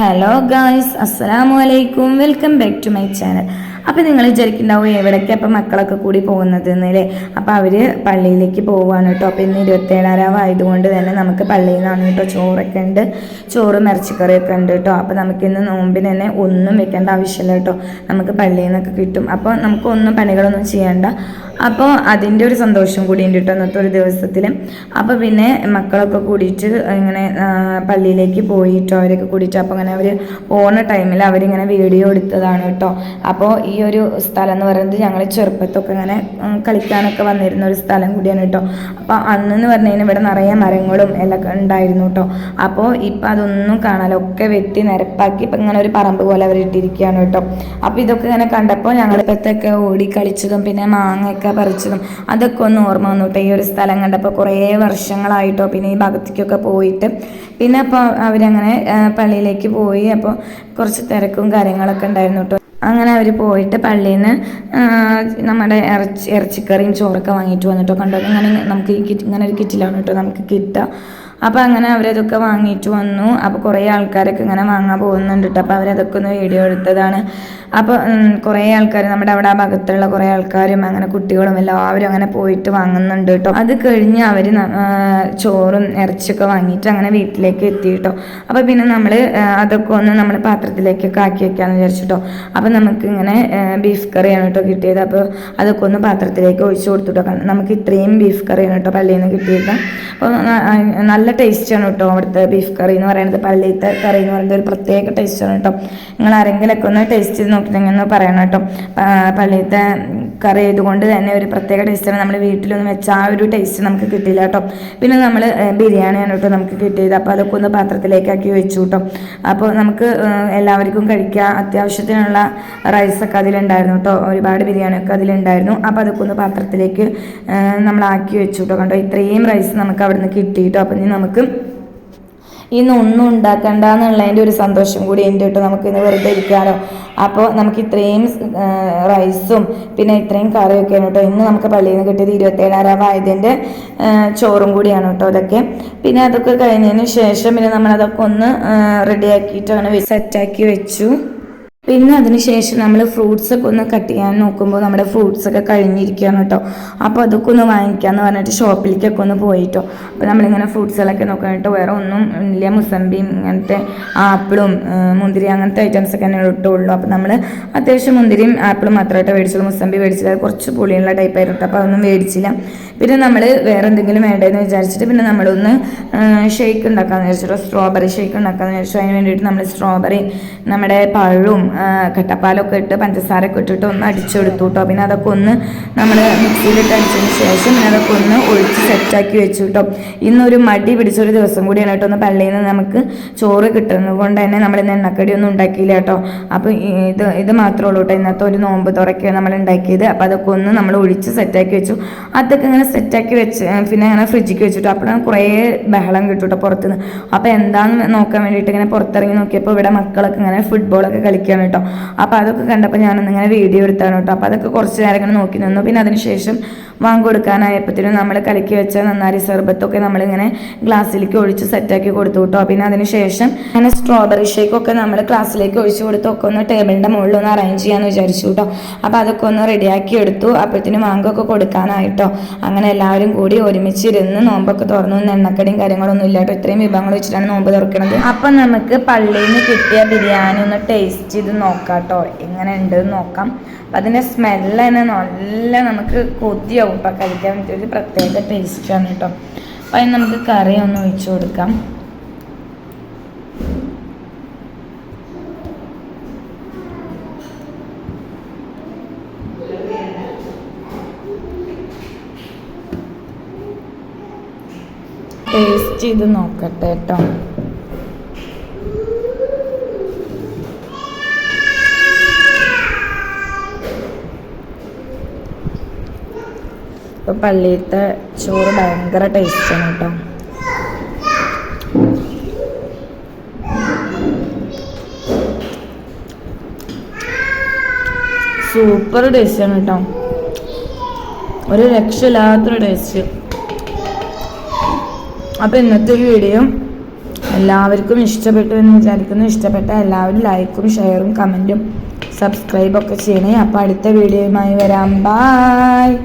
Hello guys അസ്സലാമു അലൈക്കും welcome back to my channel അപ്പോൾ നിങ്ങൾ വിചാരിക്കുന്നുണ്ടാവും എവിടേക്ക് അപ്പം മക്കളൊക്കെ കൂടി പോകുന്നത് എന്നല്ലേ അപ്പോൾ അവർ പള്ളിയിലേക്ക് പോവുകയാണ് കേട്ടോ. അപ്പോൾ ഇന്ന് ഇരുപത്തേഴാറാവ് ആയതുകൊണ്ട് തന്നെ നമുക്ക് പള്ളിയിൽ നിന്നാണ് കേട്ടോ ചോറൊക്കെ ഉണ്ട്. ചോറും ഇറച്ചിക്കറിയൊക്കെ ഉണ്ട് കേട്ടോ. അപ്പോൾ നമുക്ക് ഇന്ന് നോമ്പിന് തന്നെ ഒന്നും വെക്കേണ്ട ആവശ്യമില്ല കേട്ടോ. നമുക്ക് പള്ളിയിൽ നിന്നൊക്കെ കിട്ടും അപ്പോൾ നമുക്കൊന്നും പണികളൊന്നും ചെയ്യേണ്ട. അപ്പോൾ അതിന്റെ ഒരു സന്തോഷം കൂടി ഉണ്ട് കേട്ടോ അന്നത്തെ ഒരു ദിവസത്തിൽ അപ്പോൾ പിന്നെ മക്കളൊക്കെ കൂടിയിട്ട് ഇങ്ങനെ പള്ളിയിലേക്ക് പോയിട്ടോ അവരൊക്കെ കൂടിയിട്ട് അപ്പോൾ അങ്ങനെ അവർ പോകുന്ന ടൈമിൽ അവരിങ്ങനെ വീഡിയോ എടുത്തതാണ് കേട്ടോ. അപ്പോൾ ഈ ഒരു സ്ഥലം എന്ന് പറയുന്നത് ഞങ്ങൾ ചെറുപ്പത്തൊക്കെ ഇങ്ങനെ കളിക്കാനൊക്കെ വന്നിരുന്ന ഒരു സ്ഥലം കൂടിയാണ് കേട്ടോ. അപ്പോൾ അന്നെന്ന് പറഞ്ഞു കഴിഞ്ഞാൽ ഇവിടെ നിറയെ മരങ്ങളും എല്ലാം ഉണ്ടായിരുന്നു കേട്ടോ. അപ്പോൾ ഇപ്പം അതൊന്നും കാണാലോ ഒക്കെ വെട്ടി നിരപ്പാക്കി ഇപ്പം ഇങ്ങനെ ഒരു പറമ്പ് പോലെ അവർ ഇട്ടിരിക്കുകയാണ് കേട്ടോ. അപ്പോൾ ഇതൊക്കെ ഇങ്ങനെ കണ്ടപ്പോൾ ഞങ്ങൾ ഇപ്പത്തൊക്കെ ഓടി കളിച്ചതും പിന്നെ മാങ്ങയൊക്കെ പറിച്ചതും അതൊക്കെ ഒന്ന് ഓർമ്മ വന്നു കേട്ടോ. ഈ ഒരു സ്ഥലം കണ്ടപ്പോൾ കുറേ വർഷങ്ങളായിട്ടോ പിന്നെ ഈ ഭാഗത്തേക്കൊക്കെ പോയിട്ട്. പിന്നെ അപ്പോൾ അവരങ്ങനെ പള്ളിയിലേക്ക് പോയി. അപ്പോൾ കുറച്ച് തിരക്കും കാര്യങ്ങളൊക്കെ ഉണ്ടായിരുന്നു കേട്ടോ. അങ്ങനെ അവർ പോയിട്ട് പള്ളിയിൽ നിന്ന് നമ്മുടെ ഇറച്ചി ഇറച്ചിക്കറിയും ചോറൊക്കെ വാങ്ങിയിട്ട് വന്നിട്ടോ കണ്ടോ? ഇങ്ങനെ നമുക്ക് ഈ കിറ്റ് ഇങ്ങനെ ഒരു കിറ്റിലാണ് കേട്ടോ നമുക്ക് കിട്ടുക. അപ്പോൾ അങ്ങനെ അവരതൊക്കെ വാങ്ങിയിട്ട് വന്നു. അപ്പോൾ കുറേ ആൾക്കാരൊക്കെ ഇങ്ങനെ വാങ്ങാൻ പോകുന്നുണ്ട് കേട്ടോ അപ്പോൾ അവരതൊക്കെ ഒന്ന് വീഡിയോ എടുത്തതാണ്. അപ്പോൾ കുറേ ആൾക്കാർ നമ്മുടെ അവിടെ ആ ഭാഗത്തുള്ള കുറേ ആൾക്കാരും അങ്ങനെ കുട്ടികളും എല്ലാവരും അങ്ങനെ പോയിട്ട് വാങ്ങുന്നുണ്ട് കേട്ടോ അത് കഴിഞ്ഞ് അവർ ചോറും ഇറച്ചിയൊക്കെ വാങ്ങിയിട്ട് അങ്ങനെ വീട്ടിലേക്ക് എത്തി കേട്ടോ അപ്പോൾ പിന്നെ നമ്മൾ അതൊക്കെ ഒന്ന് നമ്മൾ പാത്രത്തിലേക്കൊക്കെ ആക്കി വെക്കാമെന്ന് വിചാരിച്ചിട്ടോ അപ്പോൾ നമുക്ക് ഇങ്ങനെ ബീഫ് കറിയാണ് കേട്ടോ കിട്ടിയത്. അപ്പോൾ അതൊക്കെ ഒന്ന് പാത്രത്തിലേക്ക് ഒഴിച്ചു കൊടുത്തു കേട്ടോ നമുക്ക് ഇത്രയും ബീഫ് കറിയാണ് കേട്ടോ പള്ളിയിൽ നിന്ന് കിട്ടിയത്. അപ്പോൾ ന- ആ, നല്ല ടേസ്റ്റാണ് കേട്ടോ അവിടുത്തെ ബീഫ് കറി എന്ന് പറയുന്നത് പള്ളിയിലത്തെ കറി എന്ന് പറയുന്നത് ഒരു പ്രത്യേക ടേസ്റ്റാണ് കേട്ടോ നിങ്ങൾ ആരെങ്കിലൊക്കെ ഒന്ന് ടേസ്റ്റ് ചെയ്ത് നോക്കിയിട്ടുണ്ടെങ്കിൽ ഒന്ന് പറയണം കേട്ടോ പള്ളിയിലത്തെ കറി ആയതുകൊണ്ട് തന്നെ ഒരു പ്രത്യേക ടേസ്റ്റാണ് നമ്മൾ വീട്ടിലൊന്നും വെച്ചാൽ ആ ഒരു ടേസ്റ്റ് നമുക്ക് കിട്ടില്ല കേട്ടോ പിന്നെ നമ്മൾ ബിരിയാണിയാണ് കേട്ടോ നമുക്ക് കിട്ടിയത്. അപ്പോൾ അതൊക്കെ ഒന്ന് പാത്രത്തിലേക്കാക്കി വെച്ചു കേട്ടോ അപ്പോൾ നമുക്ക് എല്ലാവർക്കും കഴിക്കാം അത്യാവശ്യത്തിനുള്ള റൈസൊക്കെ അതിലുണ്ടായിരുന്നു കേട്ടോ ഒരുപാട് ബിരിയാണിയൊക്കെ അതിലുണ്ടായിരുന്നു. അപ്പോൾ അതൊക്കെ ഒന്ന് പാത്രത്തിലേക്ക് നമ്മളാക്കി വെച്ചു കേട്ടോ കണ്ടോ. ഇത്രയും റൈസ് നമുക്ക് അവിടെ നിന്ന് കിട്ടി കേട്ടോ അപ്പം നമുക്ക് ഇന്ന് ഒന്നും ഉണ്ടാക്കണ്ട എന്നുള്ളതിന്റെ ഒരു സന്തോഷം കൂടി ഉണ്ട് കേട്ടോ നമുക്ക് ഇന്ന് വെറുതെ ഇരിക്കാനോ അപ്പോൾ നമുക്ക് ഇത്രയും റൈസും പിന്നെ ഇത്രയും കറിയൊക്കെയാണ് കേട്ടോ. ഇന്ന് നമുക്ക് പള്ളിയിൽ നിന്ന് കിട്ടിയത് ഇരുപത്തേഴാറാം ആയതിന്റെ ചോറും കൂടിയാണ് കേട്ടോ അതൊക്കെ പിന്നെ അതൊക്കെ കഴിഞ്ഞതിന് ശേഷം പിന്നെ നമ്മളതൊക്കെ ഒന്ന് റെഡിയാക്കിയിട്ട് അങ്ങനെ സെറ്റാക്കി വെച്ചു. പിന്നെ അതിനുശേഷം നമ്മൾ ഫ്രൂട്ട്സ് ഒക്കെ ഒന്ന് കട്ട് ചെയ്യാൻ നോക്കുമ്പോൾ നമ്മുടെ ഫ്രൂട്ട്സ് ഒക്കെ കഴിഞ്ഞിരിക്കുകയാണ് കേട്ടോ. അപ്പോൾ അതൊക്കെ ഒന്ന് വാങ്ങിക്കാമെന്ന് പറഞ്ഞിട്ട് ഷോപ്പിലേക്കൊക്കെ ഒന്ന് പോയിട്ടോ. അപ്പോൾ നമ്മളിങ്ങനെ ഫ്രൂട്ട്സുകളൊക്കെ നോക്കാൻ കേട്ടോ വേറെ ഒന്നും ഇല്ല. മുസമ്പിയും ഇങ്ങനത്തെ ആപ്പിളും മുന്തിരി അങ്ങനത്തെ ഐറ്റംസ് ഒക്കെ തന്നെ ഇട്ടുള്ളൂ അപ്പോൾ നമ്മൾ അത്യാവശ്യം മുന്തിരിയും ആപ്പിളും മാത്രമായിട്ട് മേടിച്ചുള്ളൂ. മുസമ്പി മേടിച്ചില്ല. കുറച്ച് പുളിയുള്ള ടൈപ്പ് ആയിരുന്നു. അപ്പോൾ അതൊന്നും മേടിച്ചില്ല. പിന്നെ നമ്മൾ വേറെ എന്തെങ്കിലും വേണ്ടതെന്ന് വിചാരിച്ചിട്ട് പിന്നെ നമ്മളൊന്ന് ഷേക്ക് ഉണ്ടാക്കാമെന്ന് വിചാരിച്ചിട്ട് സ്ട്രോബെറി ഷേക്ക് ഉണ്ടാക്കാമെന്ന് വിചാരിച്ചു. അതിന് വേണ്ടിയിട്ട് നമ്മൾ സ്ട്രോബെറി നമ്മുടെ പഴവും കട്ടപ്പാലൊക്കെ ഇട്ട് പഞ്ചസാരയൊക്കെ ഇട്ടിട്ട് ഒന്ന് അടിച്ചെടുത്തു കേട്ടോ. പിന്നെ അതൊക്കെ ഒന്ന് നമ്മൾ മിക്സിയിലിട്ട് അടിച്ചതിന് ശേഷം പിന്നെ അതൊക്കെ ഒന്ന് ഒഴിച്ച് സെറ്റാക്കി വെച്ചു കേട്ടോ. ഇന്നൊരു മടി പിടിച്ചൊരു ദിവസം കൂടിയാണ് കേട്ടോ. ഒന്ന് പള്ളിയിൽ നിന്ന് നമുക്ക് ചോറ് കിട്ടുന്നത് കൊണ്ട് തന്നെ നമ്മൾ ഇന്ന് എണ്ണക്കടി ഒന്നും ഉണ്ടാക്കിയില്ല കേട്ടോ. അപ്പോൾ ഇത് ഇത് മാത്രമേ ഉള്ളൂ കേട്ടോ. ഇന്നത്തെ ഒരു നോമ്പ് തുറക്കുകയാണ് നമ്മൾ ഉണ്ടാക്കിയത്. അപ്പോൾ അതൊക്കെ ഒന്ന് നമ്മൾ ഒഴിച്ച് സെറ്റാക്കി വെച്ചു. അതൊക്കെ ഇങ്ങനെ സെറ്റാക്കി വെച്ച് പിന്നെ അങ്ങനെ ഫ്രിഡ്ജിക്ക് വെച്ചിട്ട്. അപ്പോഴാണ് കുറേ ബഹളം കിട്ടും കേട്ടോ പുറത്തുനിന്ന്. അപ്പോൾ എന്താണെന്ന് നോക്കാൻ വേണ്ടിയിട്ട് ഇങ്ങനെ പുറത്തിറങ്ങി നോക്കിയപ്പോൾ ഇവിടെ മക്കളൊക്കെ ഇങ്ങനെ ഫുട്ബോളൊക്കെ കളിക്കുകയാണ് കേട്ടോ. അപ്പോൾ അതൊക്കെ കണ്ടപ്പോൾ ഞാനൊന്ന് ഇങ്ങനെ വീഡിയോ എടുത്താണ് കേട്ടോ. അപ്പോൾ അതൊക്കെ കുറച്ച് നേരം ഇങ്ങനെ നോക്കി നിന്നു. പിന്നെ അതിനുശേഷം വാങ്ങി കൊടുക്കാനായപ്പോഴത്തേനും നമ്മൾ കലക്കി വെച്ച നന്നാരി സർബത്തൊക്കെ നമ്മളിങ്ങനെ ഗ്ലാസ്സിലേക്ക് ഒഴിച്ച് സെറ്റാക്കി കൊടുത്തു കേട്ടോ. പിന്നെ അതിനുശേഷം അങ്ങനെ സ്ട്രോബെറി ഷേക്കൊക്കെ നമ്മൾ ക്ലാസ്സിലേക്ക് ഒഴിച്ച് കൊടുത്തൊക്കെ ഒന്ന് ടേബിളിന്റെ മുകളിൽ ഒന്ന് അറേഞ്ച് ചെയ്യാമെന്ന് വിചാരിച്ചു കേട്ടോ. അപ്പോൾ അതൊക്കെ ഒന്ന് റെഡിയാക്കി എടുത്തു. അപ്പോഴത്തേനും വാങ്ങൊക്കെ കൊടുക്കാനായിട്ടോ. അങ്ങനെ എല്ലാവരും കൂടി ഒരുമിച്ചിരുന്ന് നോമ്പൊക്കെ തുറന്നു. എണ്ണക്കടിയും കാര്യങ്ങളൊന്നും ഇല്ലാട്ടോ ഇത്രയും വിഭവങ്ങൾ വെച്ചിട്ടാണ് നോമ്പ് തുറക്കുന്നത് അപ്പം നമുക്ക് പള്ളിയിൽ നിന്ന് കിട്ടിയ ബിരിയാണി ഒന്ന് ടേസ്റ്റ് ചെയ്ത് നോക്കാം കേട്ടോ എങ്ങനെ ഉണ്ടെന്ന് നോക്കാം. അപ്പം അതിന്റെ സ്മെല്ല് തന്നെ നല്ല നമുക്ക് കൊതിയാവും ഇപ്പം കഴിക്കാൻ വേണ്ടി ഒരു പ്രത്യേക ടേസ്റ്റാണ് കേട്ടോ അപ്പം അതിന് നമുക്ക് കറി ഒന്ന് ഒഴിച്ചു കൊടുക്കാം. ടേസ്റ്റ് ചെയ്ത് നോക്കട്ടെ കേട്ടോ ഇപ്പൊ പള്ളിയിലത്തെ ചോറ് ഭയങ്കര ആണ് കേട്ടോ. സൂപ്പർ ടേസ്റ്റാണ് കേട്ടോ. ഒരു രക്ഷയില്ലാത്തൊരു ടേസ്റ്റ്. അപ്പോൾ ഇന്നത്തെ ഈ വീഡിയോ എല്ലാവർക്കും ഇഷ്ടപ്പെട്ടു എന്ന് വിചാരിക്കുന്നു. ഇഷ്ടപ്പെട്ട എല്ലാവരും ലൈക്കും ഷെയറും കമന്റും സബ്സ്ക്രൈബൊക്കെ ചെയ്യണേ. അപ്പോൾ അടുത്ത വീഡിയോയുമായി വരാം. ബായ്.